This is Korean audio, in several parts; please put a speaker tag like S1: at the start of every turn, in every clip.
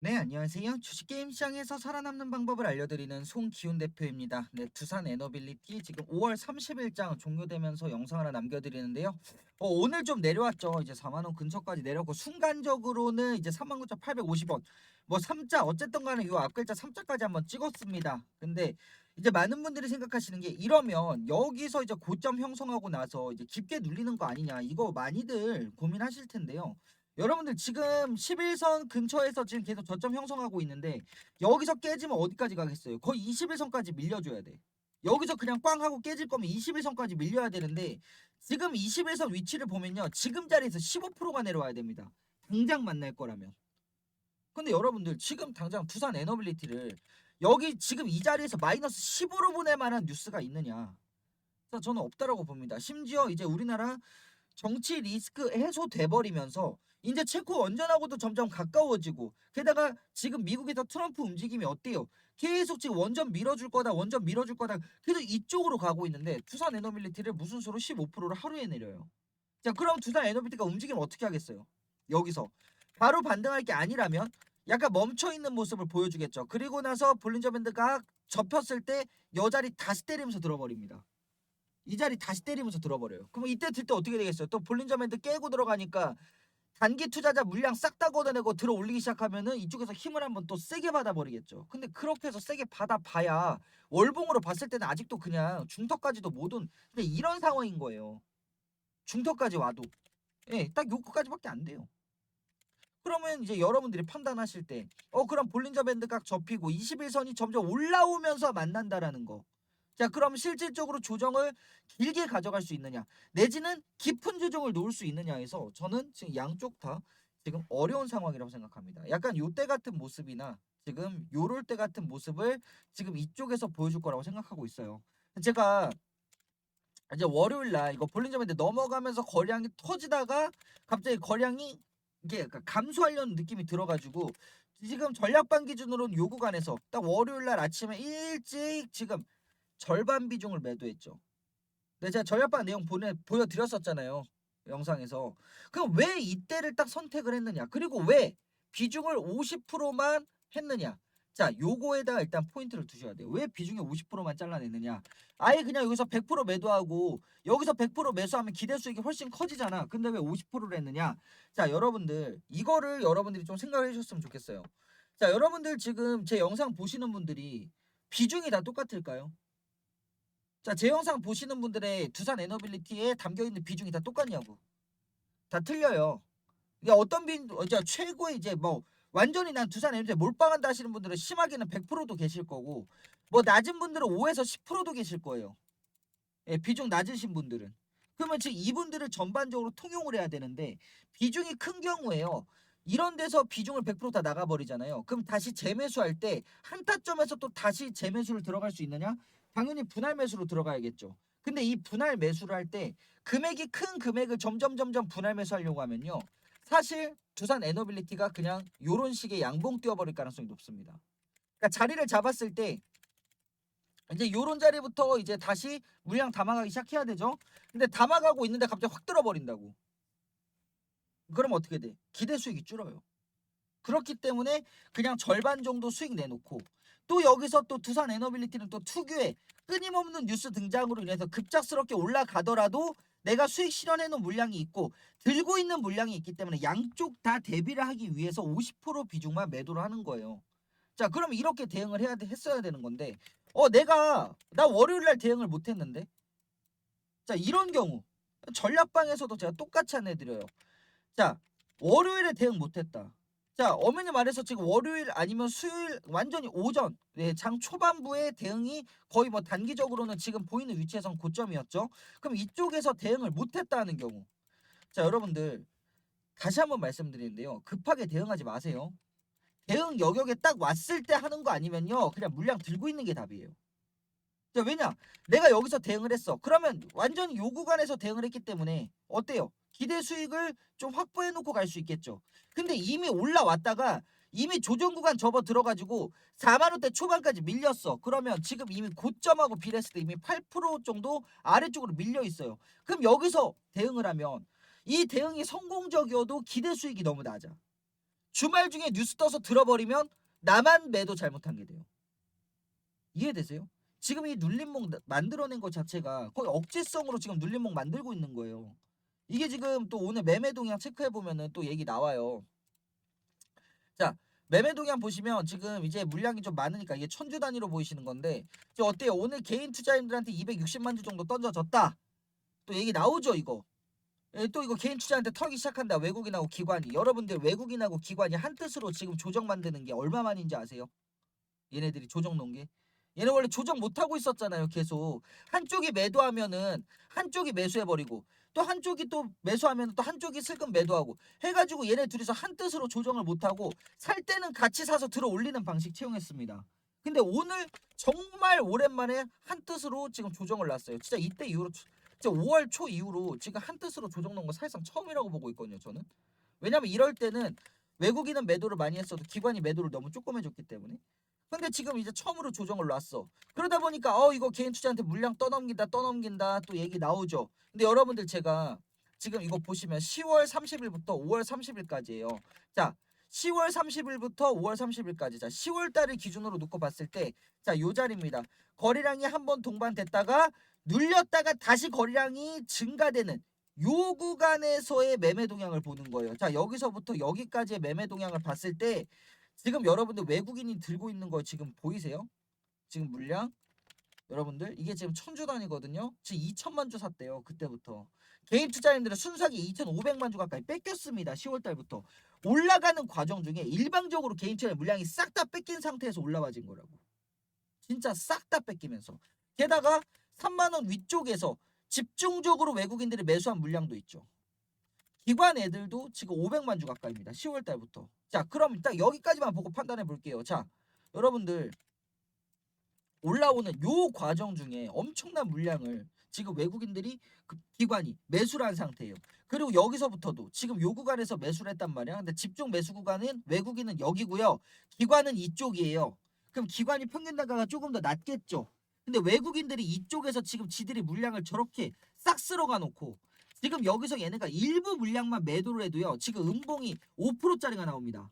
S1: 네, 안녕하세요. 주식게임 시장에서 살아남는 방법을 알려드리는 송기훈 대표입니다. 네, 두산 에너빌리티 지금 5월 30일장 종료되면서 영상 하나 남겨드리는데요. 어, 오늘 좀 내려왔죠. 이제 4만원 근처까지 내렸고, 순간적으로는 이제 39,850원. 뭐 3자, 어쨌든 간에 요 앞글자 3자까지 한번 찍었습니다. 근데 이제 많은 분들이 생각하시는 게 이러면 여기서 이제 고점 형성하고 나서 이제 깊게 눌리는 거 아니냐. 이거 많이들 고민하실 텐데요. 여러분들 지금 11선 근처에서 지금 계속 저점 형성하고 있는데 여기서 깨지면 어디까지 가겠어요? 거의 21선까지 밀려줘야 돼. 여기서 그냥 꽝 하고 깨질 거면 21선까지 밀려야 되는데 지금 21선 위치를 보면요. 지금 자리에서 15%가 내려와야 됩니다. 당장 만날 거라면. 근데 여러분들 지금 당장 두산 에너빌리티를 여기 지금 이 자리에서 마이너스 10으로 보낼 만한 뉴스가 있느냐. 저는 없다라고 봅니다. 심지어 이제 우리나라 정치 리스크 해소돼 버리면서 이제 체코 원전하고도 점점 가까워지고 게다가 지금 미국에서 트럼프 움직임이 어때요? 계속 지금 원전 밀어줄 거다 원전 밀어줄 거다 계속 이쪽으로 가고 있는데 두산 에너빌리티를 무슨 수로 15%를 하루에 내려요. 자 그럼 두산 에너빌리티가 움직이면 어떻게 하겠어요? 여기서 바로 반등할 게 아니라면 약간 멈춰 있는 모습을 보여주겠죠. 그리고 나서 볼린저 밴드가 접혔을 때 여자리 다시 때리면서 들어버립니다. 이 자리 다시 때리면서 들어버려요. 그럼 이때 들 때 어떻게 되겠어요? 또 볼린저 밴드 깨고 들어가니까 단기 투자자 물량 싹 다 걷어내고 들어 올리기 시작하면은 이쪽에서 힘을 한번 또 세게 받아버리겠죠. 근데 그렇게 해서 세게 받아봐야 월봉으로 봤을 때는 아직도 그냥 중턱까지도 못 온. 근데 이런 상황인 거예요. 중턱까지 와도 예, 딱 요거까지밖에 안 돼요. 그러면 이제 여러분들이 판단하실 때, 어, 그럼 볼린저 밴드 각 접히고 21선이 점점 올라오면서 만난다라는 거. 자, 그럼 실질적으로 조정을 길게 가져갈 수 있느냐, 내지는 깊은 조정을 놓을 수 있느냐 해서 저는 지금 양쪽 다 지금 어려운 상황이라고 생각합니다. 약간 요때 같은 모습이나 지금 요럴 때 같은 모습을 지금 이쪽에서 보여줄 거라고 생각하고 있어요. 제가 이제 월요일 날 이거 밴드 넘어가면서 거량이 터지다가 갑자기 거량이 이게 감소하려는 느낌이 들어가지고 지금 전략반 기준으로는 요 구간에서 딱 월요일 날 아침에 일찍 지금 절반 비중을 매도했죠. 근데 제가 전략반 내용 보내 보여드렸었잖아요. 영상에서. 그럼 왜 이때를 딱 선택을 했느냐? 그리고 왜 비중을 50%만 했느냐? 자, 요거에다가 일단 포인트를 두셔야 돼요. 왜 비중이 50%만 잘라냈느냐? 아예 그냥 여기서 100% 매도하고 여기서 100% 매수하면 기대 수익이 훨씬 커지잖아. 근데 왜 50%를 했느냐? 자, 여러분들 이거를 여러분들이 좀 생각을 해 주셨으면 좋겠어요. 자, 여러분들 지금 제 영상 보시는 분들이 비중이 다 똑같을까요? 자, 제 영상 보시는 분들의 두산 에너빌리티에 담겨 있는 비중이 다 똑같냐고? 다 틀려요. 이게 어떤 빈, 어, 이제 최고의 이제 뭐 완전히 난 두산 에너빌리티에 몰빵한다 하시는 분들은 심하게는 100%도 계실 거고 뭐 낮은 분들은 5에서 10%도 계실 거예요. 예, 비중 낮으신 분들은. 그러면 지금 이분들을 전반적으로 통용을 해야 되는데 비중이 큰 경우에요. 이런 데서 비중을 100%다 나가버리잖아요. 그럼 다시 재매수할 때 한 타점에서 또 다시 재매수를 들어갈 수 있느냐? 당연히 분할 매수로 들어가야겠죠. 근데 이 분할 매수를 할 때 금액이 큰 금액을 점점 점점 분할 매수하려고 하면요. 사실 두산 에너빌리티가 그냥 요런 식의 양봉 뛰어버릴 가능성이 높습니다. 그러니까 자리를 잡았을 때 이제 요런 자리부터 이제 다시 물량 담아가기 시작해야 되죠. 근데 담아가고 있는데 갑자기 확 들어버린다고. 그럼 어떻게 돼? 기대 수익이 줄어요. 그렇기 때문에 그냥 절반 정도 수익 내놓고 또 여기서 또 두산 에너빌리티는 또 특유의 끊임없는 뉴스 등장으로 인해서 급작스럽게 올라가더라도 내가 수익 실현해 놓은 물량이 있고 들고 있는 물량이 있기 때문에 양쪽 다 대비를 하기 위해서 50% 비중만 매도를 하는 거예요. 자, 그럼 이렇게 대응을 해야 돼, 했어야 되는 건데 어, 내가 나 월요일 날 대응을 못 했는데. 자, 이런 경우 전략방에서도 제가 똑같이 안내 드려요. 자, 월요일에 대응 못 했다. 자, 어머니 말해서 지금 월요일 아니면 수요일 완전히 오전, 네, 장 초반부에 대응이 거의 뭐 단기적으로는 지금 보이는 위치에선 고점이었죠. 그럼 이쪽에서 대응을 못 했다는 경우. 자, 여러분들 다시 한번 말씀드리는데요. 급하게 대응하지 마세요. 대응 여격에 딱 왔을 때 하는 거 아니면요. 그냥 물량 들고 있는 게 답이에요. 자, 왜냐? 내가 여기서 대응을 했어. 그러면 완전히 요 구간에서 대응을 했기 때문에 어때요? 기대 수익을 좀 확보해 놓고 갈 수 있겠죠. 근데 이미 올라왔다가 이미 조정 구간 접어 들어가지고 4만 원대 초반까지 밀렸어. 그러면 지금 이미 고점하고 비례했을 때 이미 8% 정도 아래쪽으로 밀려 있어요. 그럼 여기서 대응을 하면 이 대응이 성공적이어도 기대 수익이 너무 낮아. 주말 중에 뉴스 떠서 들어버리면 나만 매도 잘못한 게 돼요. 이해되세요? 지금 이 눌림목 나- 만들어낸 것 자체가 거의 억제성으로 지금 눌림목 만들고 있는 거예요. 이게 지금 또 오늘 매매 동향 체크해 보면은 또 얘기 나와요. 자, 매매 동향 보시면 지금 이제 물량이 좀 많으니까 이게 천주 단위로 보이시는 건데 이제 어때요? 오늘 개인 투자인들한테 260만 주 정도 던져졌다. 또 얘기 나오죠, 이거. 예, 또 이거 개인 투자한테 털기 시작한다. 외국인하고 기관이. 여러분들 외국인하고 기관이 한 뜻으로 지금 조정 만드는 게 얼마만인지 아세요? 얘네들이 조정 놓은 게. 얘네 원래 조정 못 하고 있었잖아요. 계속 한쪽이 매도하면은 한쪽이 매수해 버리고 또 한쪽이 또 매수하면 또 한쪽이 슬금 매도하고 해가지고 얘네 둘이서 한 뜻으로 조정을 못 하고 살 때는 같이 사서 들어 올리는 방식 채용했습니다. 근데 오늘 정말 오랜만에 한 뜻으로 지금 조정을 놨어요. 진짜 이때 이후로 진짜 5월 초 이후로 지금 한 뜻으로 조정 놓은 거 사실상 처음이라고 보고 있거든요. 저는 왜냐면 이럴 때는 외국인은 매도를 많이 했어도 기관이 매도를 너무 조금 해줬기 때문에. 근데 지금 이제 처음으로 조정을 놨어. 그러다 보니까 어 이거 개인 투자한테 물량 떠넘긴다 떠넘긴다 또 얘기 나오죠. 근데 여러분들 제가 지금 이거 보시면 10월 30일부터 5월 30일까지예요. 자, 10월 30일부터 5월 30일까지. 자, 10월 달을 기준으로 놓고 봤을 때 자, 요 자리입니다. 거래량이 한 번 동반됐다가 눌렸다가 다시 거래량이 증가되는 요 구간에서의 매매 동향을 보는 거예요. 자, 여기서부터 여기까지의 매매 동향을 봤을 때 지금 여러분들 외국인이 들고 있는 거 지금 보이세요? 지금 물량 여러분들 이게 지금 천주 단위거든요. 지금 2천만 주 샀대요. 그때부터 개인 투자인들은 순수하게 2,500만 주 가까이 뺏겼습니다. 10월 달부터 올라가는 과정 중에 일방적으로 개인 투자의 물량이 싹 다 뺏긴 상태에서 올라와진 거라고. 진짜 싹 다 뺏기면서 게다가 3만 원 위쪽에서 집중적으로 외국인들이 매수한 물량도 있죠. 기관 애들도 지금 500만 주 가까이입니다. 10월 달부터. 자, 그럼 딱 여기까지만 보고 판단해 볼게요. 자, 여러분들 올라오는 요 과정 중에 엄청난 물량을 지금 외국인들이 그 기관이 매수를 한 상태예요. 그리고 여기서부터도 지금 요 구간에서 매수를 했단 말이야. 근데 집중 매수 구간은 외국인은 여기고요. 기관은 이쪽이에요. 그럼 기관이 평균 단가가 조금 더 낮겠죠. 근데 외국인들이 이쪽에서 지금 지들이 물량을 저렇게 싹 쓸어가 놓고 지금 여기서 얘네가 일부 물량만 매도를 해도요. 지금 음봉이 5%짜리가 나옵니다.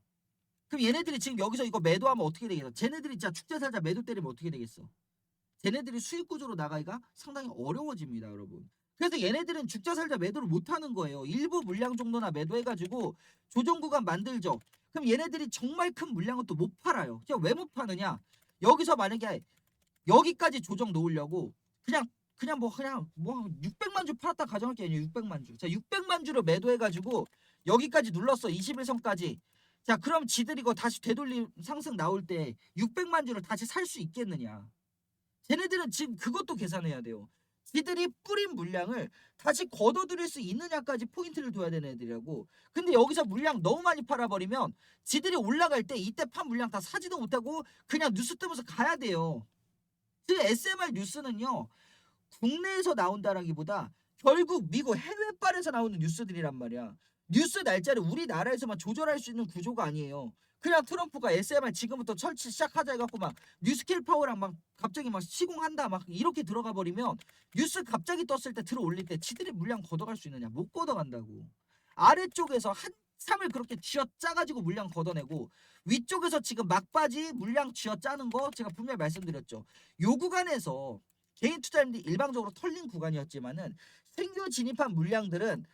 S1: 그럼 얘네들이 지금 여기서 이거 매도하면 어떻게 되겠어? 쟤네들이 진짜 축제 살자 매도 때리면 어떻게 되겠어? 쟤네들이 수익 구조로 나가기가 상당히 어려워집니다, 여러분. 그래서 얘네들은 죽자 살자 매도를 못 하는 거예요. 일부 물량 정도나 매도해가지고 조정 구간 만들죠. 그럼 얘네들이 정말 큰 물량은 또 못 팔아요. 왜 못 파느냐? 여기서 만약에 여기까지 조정 놓으려고 그냥 그냥 뭐 그냥 뭐 600만 주 팔았다 가정할 게 아니에요. 600만 주. 자, 600만 주를 매도해 가지고 여기까지 눌렀어. 21선까지. 자, 그럼 지들이 이거 다시 되돌림 상승 나올 때 600만 주를 다시 살 수 있겠느냐? 쟤네들은 지금 그것도 계산해야 돼요. 지들이 뿌린 물량을 다시 걷어들일 수 있느냐까지 포인트를 둬야 되는 애들이라고. 근데 여기서 물량 너무 많이 팔아버리면 지들이 올라갈 때 이때 판 물량 다 사지도 못하고 그냥 뉴스 뜨면서 가야 돼요. 그 SMR 뉴스는요. 국내에서 나온다라기보다 결국 미국 해외발에서 나오는 뉴스들이란 말이야. 뉴스 날짜를 우리나라에서만 조절할 수 있는 구조가 아니에요. 그냥 트럼프가 SMR 지금부터 설치 시작하자 해갖고 막 뉴스킬 파워랑 막 갑자기 막 시공한다 막 이렇게 들어가 버리면 뉴스 갑자기 떴을 때 들어 올릴 때 지들이 물량 걷어갈 수 있느냐 못 걷어간다고 아래쪽에서 한참을 그렇게 쥐어 짜가지고 물량 걷어내고 위쪽에서 지금 막바지 물량 쥐어 짜는 거 제가 분명히 말씀드렸죠 요 구간에서 개인 투자자들이 일방적으로 털린 구간이었지만은 생겨 진입한 물량들은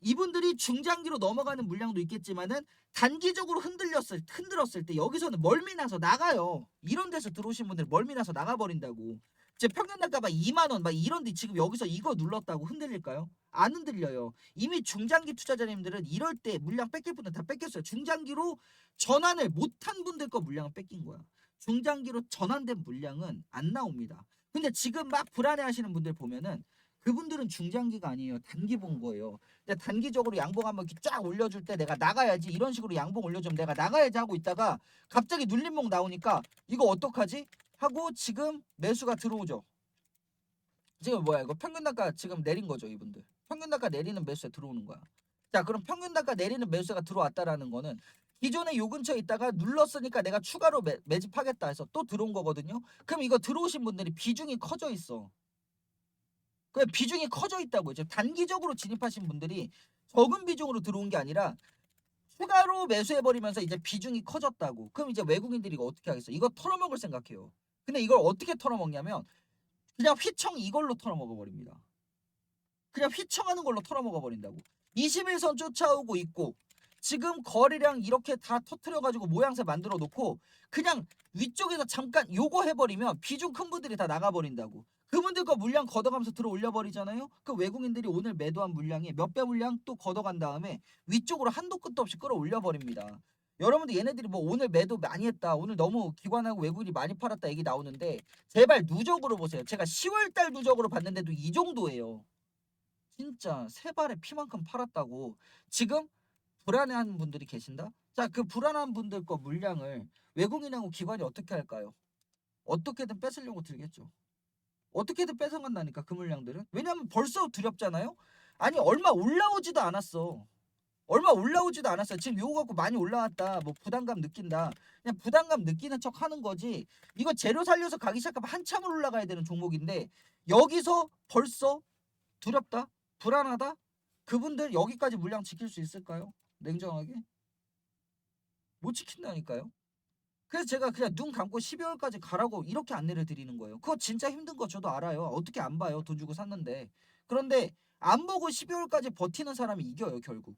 S1: 이분들이 중장기로 넘어가는 물량도 있겠지만은 단기적으로 흔들렸을 흔들었을 때 여기서는 멀미 나서 나가요. 이런 데서 들어오신 분들 멀미 나서 나가 버린다고. 제 평균 단가가 2만 원 막 이런데 지금 여기서 이거 눌렀다고 흔들릴까요? 안 흔들려요. 이미 중장기 투자자님들은 이럴 때 물량 뺏길 분들 다 뺏겼어요. 중장기로 전환을 못한 분들 거 물량을 뺏긴 거야. 중장기로 전환된 물량은 안 나옵니다. 근데 지금 막 불안해하시는 분들 보면은 그분들은 중장기가 아니에요. 단기 본 거예요. 근데 단기적으로 양봉 한번 이렇게 쫙 올려줄 때 내가 나가야지 이런 식으로 양봉 올려주면 내가 나가야지 하고 있다가 갑자기 눌림목 나오니까 이거 어떡하지? 하고 지금 매수가 들어오죠. 지금 뭐야 이거 평균 단가 지금 내린 거죠 이분들. 평균 단가 내리는 매수에 들어오는 거야. 자 그럼 평균 단가 내리는 매수가 들어왔다라는 거는 기존에 요 근처에 있다가 눌렀으니까 내가 추가로 매, 매집하겠다 해서 또 들어온 거거든요. 그럼 이거 들어오신 분들이 비중이 커져 있어. 그 비중이 커져 있다고 이제 단기적으로 진입하신 분들이 적은 비중으로 들어온 게 아니라 추가로 매수해 버리면서 이제 비중이 커졌다고. 그럼 이제 외국인들이 이거 어떻게 하겠어? 이거 털어먹을 생각해요. 근데 이걸 어떻게 털어먹냐면 그냥 휘청 이걸로 털어먹어 버립니다. 그냥 휘청하는 걸로 털어먹어 버린다고. 21선 쫓아오고 있고 지금 거래량 이렇게 다 터트려 가지고 모양새 만들어 놓고 그냥 위쪽에서 잠깐 요거 해버리면 비중 큰 분들이 다 나가 버린다고. 그분들 거 물량 걷어가면서 들어 올려 버리잖아요. 그 외국인들이 오늘 매도한 물량이 몇 배 물량 또 걷어간 다음에 위쪽으로 한도 끝도 없이 끌어올려 버립니다. 여러분들 얘네들이 뭐 오늘 매도 많이 했다. 오늘 너무 기관하고 외국인이 많이 팔았다 얘기 나오는데 제발 누적으로 보세요. 제가 10월 달 누적으로 봤는데도 이 정도예요. 진짜 세 발에 피만큼 팔았다고. 지금 불안해하는 분들이 계신다. 자, 그 불안한 분들 거 물량을 외국인하고 기관이 어떻게 할까요? 어떻게든 뺏으려고 들겠죠. 어떻게든 뺏어간다니까 그 물량들은. 왜냐면 벌써 두렵잖아요. 아니 얼마 올라오지도 않았어. 얼마 올라오지도 않았어요. 지금 요거 갖고 많이 올라왔다. 뭐 부담감 느낀다. 그냥 부담감 느끼는 척 하는 거지. 이거 재료 살려서 가기 시작하면 한참을 올라가야 되는 종목인데 여기서 벌써 두렵다? 불안하다? 그분들 여기까지 물량 지킬 수 있을까요? 냉정하게? 못 지킨다니까요. 그래서 제가 그냥 눈 감고 12월까지 가라고 이렇게 안내를 드리는 거예요. 그거 진짜 힘든 거 저도 알아요. 어떻게 안 봐요? 돈 주고 샀는데. 그런데 안 보고 12월까지 버티는 사람이 이겨요, 결국.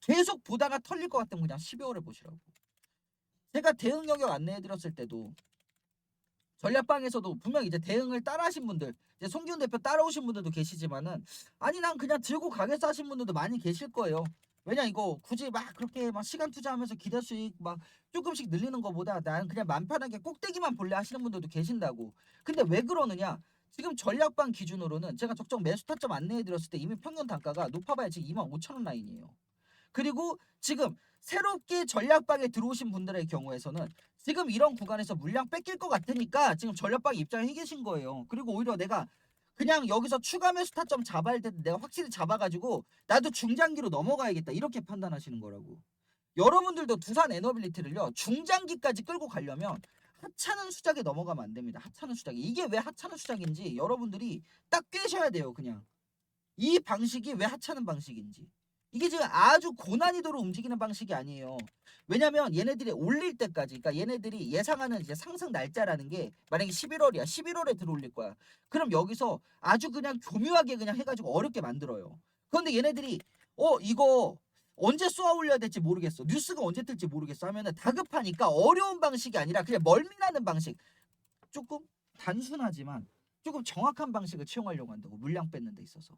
S1: 계속 보다가 털릴 것 같으면 그냥 12월에 보시라고. 제가 대응 영역 안내해 드렸을 때도 전략방에서도 분명 이제 대응을 따라하신 분들, 이제 송기훈 대표 따라오신 분들도 계시지만은 아니 난 그냥 들고 가겠어 하신 분들도 많이 계실 거예요. 왜냐 이거 굳이 막 그렇게 막 시간 투자하면서 기대 수익 막 조금씩 늘리는 것보다 난 그냥 맘 편하게 꼭대기만 볼래 하시는 분들도 계신다고. 근데 왜 그러느냐? 지금 전략방 기준으로는 제가 적정 매수 타점 안내해 드렸을 때 이미 평균 단가가 높아봐야 지금 2만 5천 원 라인이에요. 그리고 지금 새롭게 전략방에 들어오신 분들의 경우에서는 지금 이런 구간에서 물량 뺏길 것 같으니까 지금 전략방 입장에 계신 거예요. 그리고 오히려 내가 그냥 여기서 추가 매수 타점 잡아야 될때 내가 확실히 잡아가지고 나도 중장기로 넘어가야겠다 이렇게 판단하시는 거라고. 여러분들도 두산 에너빌리티를요 중장기까지 끌고 가려면 하찮은 수작에 넘어가면 안 됩니다. 하찮은 수작이 이게 왜 하찮은 수작인지 여러분들이 딱 꿰셔야 돼요. 그냥 이 방식이 왜 하찮은 방식인지. 이게 지금 아주 고난이도로 움직이는 방식이 아니에요. 왜냐면 얘네들이 올릴 때까지, 그러니까 얘네들이 예상하는 이제 상승 날짜라는 게 만약에 11월이야, 11월에 들어올릴 거야. 그럼 여기서 아주 그냥 교묘하게 그냥 해가지고 어렵게 만들어요. 그런데 얘네들이 어 이거 언제 쏘아 올려야 될지 모르겠어. 뉴스가 언제 뜰지 모르겠어 하면은 다급하니까 어려운 방식이 아니라 그냥 멀미나는 방식. 조금 단순하지만 조금 정확한 방식을 채용하려고 한다고 물량 뺏는 데 있어서.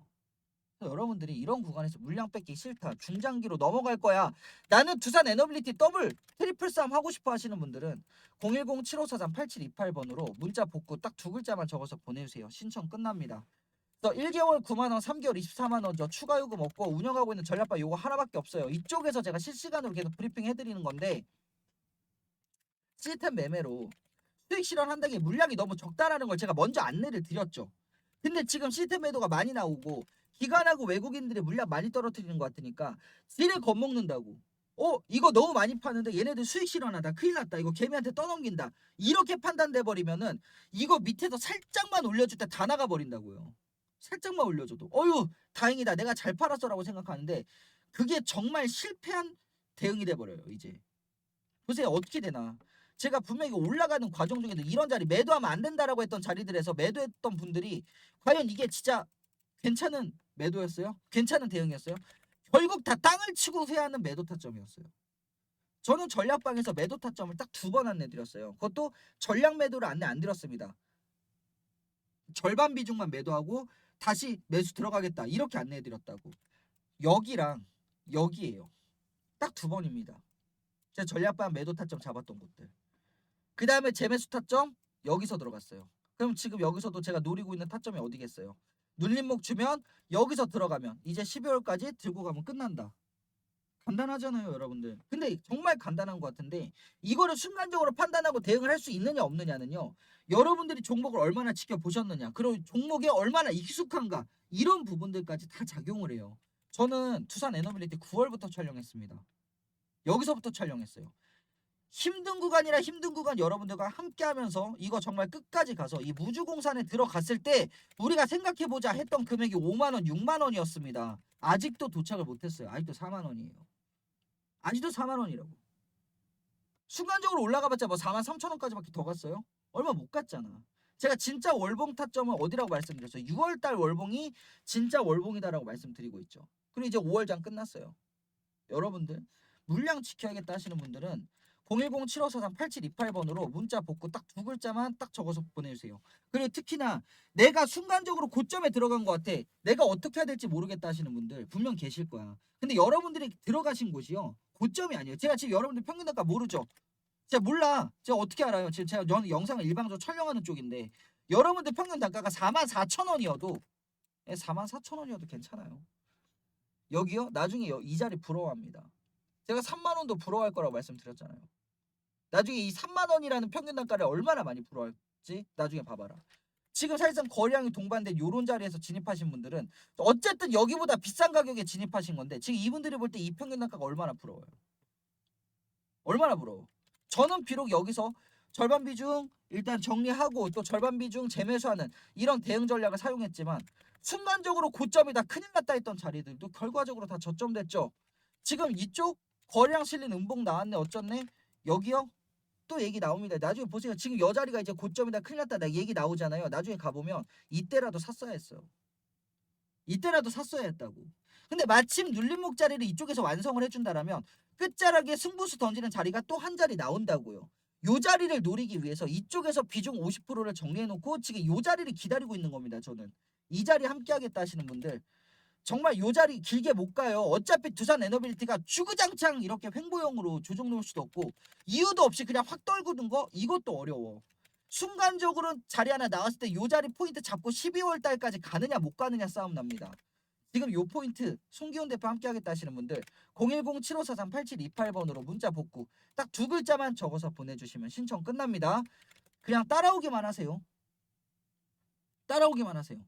S1: 여러분들이 이런 구간에서 물량 뺏기 싫다. 중장기로 넘어갈 거야. 나는 두산 에너빌리티 더블 트리플 쌈 하고 싶어 하시는 분들은 010-7543-8728번으로 문자 복구 딱 두 글자만 적어서 보내주세요. 신청 끝납니다. 그래서 1개월 9만원, 3개월 24만원 저 추가 요금 없고 운영하고 있는 전략바 요거 하나밖에 없어요. 이쪽에서 제가 실시간으로 계속 브리핑 해드리는 건데 시스템 매매로 수익 실현한다는 게 물량이 너무 적다라는 걸 제가 먼저 안내를 드렸죠. 근데 지금 시스템 매도가 많이 나오고 기관하고 외국인들이 물량 많이 떨어뜨리는 것 같으니까 지를 겁먹는다고. 어 이거 너무 많이 파는데 얘네들 수익 실현하다. 큰일 났다. 이거 개미한테 떠넘긴다. 이렇게 판단돼 버리면은 이거 밑에서 살짝만 올려줄 때 다 나가 버린다고요. 살짝만 올려줘도. 어유 다행이다. 내가 잘 팔았어라고 생각하는데 그게 정말 실패한 대응이 돼 버려요 이제. 보세요. 어떻게 되나. 제가 분명히 올라가는 과정 중에도 이런 자리 매도하면 안 된다라고 했던 자리들에서 매도했던 분들이 과연 이게 진짜 괜찮은 매도였어요? 괜찮은 대응이었어요? 결국 다 땅을 치고 세하는 매도 타점이었어요. 저는 전략방에서 매도 타점을 딱 두 번 안내 드렸어요. 그것도 전략 매도를 안내 안 드렸습니다. 절반 비중만 매도하고 다시 매수 들어가겠다 이렇게 안내 드렸다고. 여기랑 여기에요. 딱 두 번입니다. 제 전략방 매도 타점 잡았던 곳들. 그 다음에 재매수 타점 여기서 들어갔어요. 그럼 지금 여기서도 제가 노리고 있는 타점이 어디겠어요? 눌림목 주면 여기서 들어가면 이제 12월까지 들고 가면 끝난다. 간단하잖아요, 여러분들. 근데 정말 간단한 것 같은데 이거를 순간적으로 판단하고 대응을 할 수 있느냐 없느냐는요. 여러분들이 종목을 얼마나 지켜보셨느냐, 그리고 종목에 얼마나 익숙한가 이런 부분들까지 다 작용을 해요. 저는 투산 에너빌리티 9월부터 촬영했습니다. 여기서부터 촬영했어요. 힘든 구간이라 힘든 구간 여러분들과 함께 하면서 이거 정말 끝까지 가서 이 무주공산에 들어갔을 때 우리가 생각해보자 했던 금액이 5만원, 6만원이었습니다. 아직도 도착을 못했어요. 아직도 4만원이에요. 아직도 4만 원이라고. 순간적으로 올라가봤자 뭐 4만 3천 원까지밖에 더 갔어요. 얼마 못 갔잖아. 제가 진짜 월봉 타점은 어디라고 말씀드렸어요. 6월달 월봉이 진짜 월봉이다라고 말씀드리고 있죠. 그리고 이제 5월장 끝났어요. 여러분들 물량 지켜야겠다 하시는 분들은 010-7543-8728번으로 문자 복구 딱 두 글자만 딱 적어서 보내주세요. 그리고 특히나 내가 순간적으로 고점에 들어간 것 같아. 내가 어떻게 해야 될지 모르겠다 하시는 분들 분명 계실 거야. 근데 여러분들이 들어가신 곳이요. 고점이 아니에요. 제가 지금 여러분들 평균 단가 모르죠? 제가 몰라. 제가 어떻게 알아요? 지금 제가 연- 영상을 일방적으로 촬영하는 쪽인데 여러분들 평균 단가가 4만 4천 원이어도 4만 4천 원이어도 괜찮아요. 여기요? 나중에 여- 이 자리 부러워합니다. 제가 3만 원도 부러워할 거라고 말씀드렸잖아요. 나중에 이 3만 원이라는 평균 단가를 얼마나 많이 부러워할지 나중에 봐봐라. 지금 사실상 거래량이 동반된 요런 자리에서 진입하신 분들은 어쨌든 여기보다 비싼 가격에 진입하신 건데 지금 이분들이 볼 때 이 평균 단가가 얼마나 부러워요. 얼마나 부러워. 저는 비록 여기서 절반 비중 일단 정리하고 또 절반 비중 재매수하는 이런 대응 전략을 사용했지만 순간적으로 고점이 다 큰일 났다 했던 자리들도 결과적으로 다 저점됐죠. 지금 이쪽 거래량 실린 음봉 나왔네 어쩌네 여기요 또 얘기 나옵니다. 나중에 보세요. 지금 여 자리가 이제 고점이다 큰일 났다 나 얘기 나오잖아요. 나중에 가보면 이때라도 샀어야 했어. 이때라도 샀어야 했다고. 근데 마침 눌림목 자리를 이쪽에서 완성을 해준다라면 끝자락에 승부수 던지는 자리가 또 한 자리 나온다고요. 요 자리를 노리기 위해서 이쪽에서 비중 50%를 정리해놓고 지금 요 자리를 기다리고 있는 겁니다. 저는 이 자리 함께 하겠다 하시는 분들 정말 요 자리 길게 못 가요. 어차피 두산 에너빌리티가 주구장창 이렇게 횡보형으로 조정 놓을 수도 없고 이유도 없이 그냥 확 떨구는 거 이것도 어려워. 순간적으로 자리 하나 나왔을 때 요 자리 포인트 잡고 12월 달까지 가느냐 못 가느냐 싸움 납니다. 지금 요 포인트 송기훈 대표 함께 하겠다 하시는 분들 010-7543-8728번으로 문자 복구 딱 두 글자만 적어서 보내주시면 신청 끝납니다. 그냥 따라오기만 하세요. 따라오기만 하세요.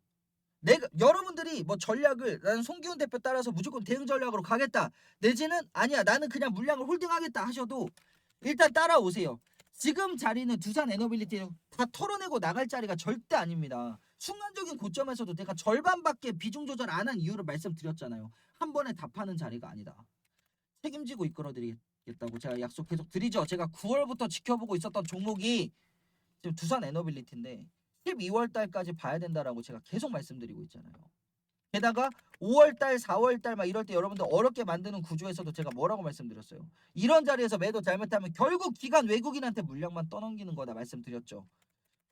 S1: 내가 여러분들이 뭐 전략을 나는 송기훈 대표 따라서 무조건 대응 전략으로 가겠다 내지는 아니야 나는 그냥 물량을 홀딩하겠다 하셔도 일단 따라오세요. 지금 자리는 두산 에너빌리티 다 털어내고 나갈 자리가 절대 아닙니다. 순간적인 고점에서도 내가 절반밖에 비중 조절 안 한 이유를 말씀드렸잖아요. 한 번에 답하는 자리가 아니다. 책임지고 이끌어드리겠다고 제가 약속 계속 드리죠. 제가 9월부터 지켜보고 있었던 종목이 지금 두산 에너빌리티인데 12월 달까지 봐야 된다라고 제가 계속 말씀드리고 있잖아요. 게다가 5월 달, 4월 달 막 이럴 때 여러분들 어렵게 만드는 구조에서도 제가 뭐라고 말씀드렸어요. 이런 자리에서 매도 잘못하면 결국 기관 외국인한테 물량만 떠넘기는 거다 말씀드렸죠.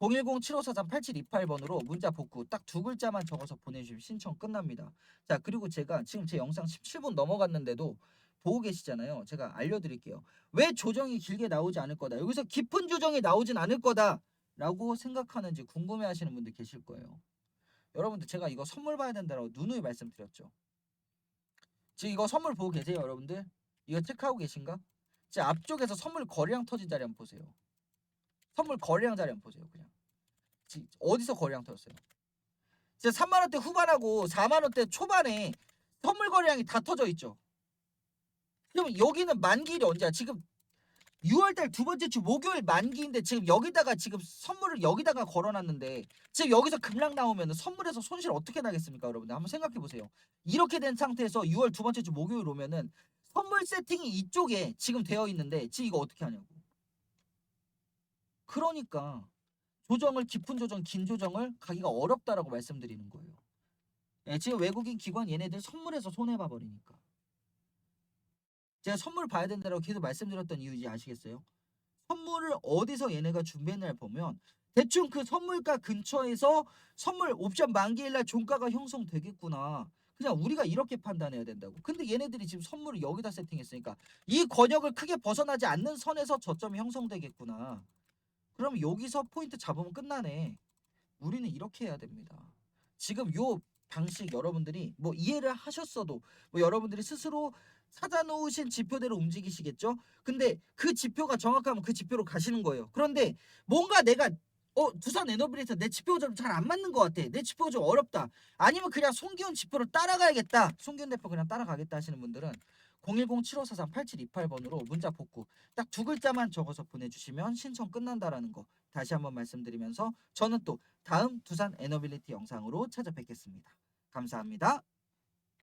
S1: 010-7543-8728번으로 문자 복구 딱 두 글자만 적어서 보내주시면 신청 끝납니다. 자 그리고 제가 지금 제 영상 17분 넘어갔는데도 보고 계시잖아요. 제가 알려드릴게요. 왜 조정이 길게 나오지 않을 거다. 여기서 깊은 조정이 나오진 않을 거다. 라고 생각하는지 궁금해 하시는 분들 계실 거예요. 여러분들 제가 이거 선물 봐야 된다고 누누이 말씀드렸죠. 지금 이거 선물 보고 계세요, 여러분들? 이거 체크하고 계신가? 제 앞쪽에서 선물 거래량 터진 자리 한번 보세요. 선물 거래량 자리 한번 보세요, 그냥. 지- 어디서 거래량 터졌어요? 진짜 3만 원대 후반하고 4만 원대 초반에 선물 거래량이 다 터져 있죠. 그럼 여기는 만기일이 언제야? 지금 6월달 두 번째 주 목요일 만기인데 지금 여기다가 지금 선물을 여기다가 걸어놨는데 지금 여기서 급락 나오면 선물에서 손실 어떻게 나겠습니까, 여러분들? 한번 생각해 보세요. 이렇게 된 상태에서 6월 두 번째 주 목요일 오면은 선물 세팅이 이쪽에 지금 되어 있는데 지금 이거 어떻게 하냐고. 그러니까 조정을 깊은 조정, 긴 조정을 가기가 어렵다라고 말씀드리는 거예요. 예, 지금 외국인 기관 얘네들 선물에서 손해 봐 버리니까. 제가 선물 봐야 된다고 계속 말씀드렸던 이유지 아시겠어요? 선물을 어디서 얘네가 준비했나를 보면 대충 그 선물가 근처에서 선물 옵션 만기일날 종가가 형성되겠구나. 그냥 우리가 이렇게 판단해야 된다고. 근데 얘네들이 지금 선물을 여기다 세팅했으니까 이 권역을 크게 벗어나지 않는 선에서 저점이 형성되겠구나. 그럼 여기서 포인트 잡으면 끝나네. 우리는 이렇게 해야 됩니다. 지금 요 방식 여러분들이 뭐 이해를 하셨어도 뭐 여러분들이 스스로 찾아놓으신 지표대로 움직이시겠죠? 근데 그 지표가 정확하면 그 지표로 가시는 거예요. 그런데 뭔가 내가 어 두산 에너빌리티 내 지표가 좀 잘 안 맞는 것 같아. 내 지표가 좀 어렵다. 아니면 그냥 송기훈 지표를 따라가야겠다. 송기훈 대표 그냥 따라가겠다 하시는 분들은 010-7543-8728번으로 문자 복구 딱 두 글자만 적어서 보내주시면 신청 끝난다라는 거 다시 한번 말씀드리면서 저는 또 다음 두산 에너빌리티 영상으로 찾아뵙겠습니다. 감사합니다.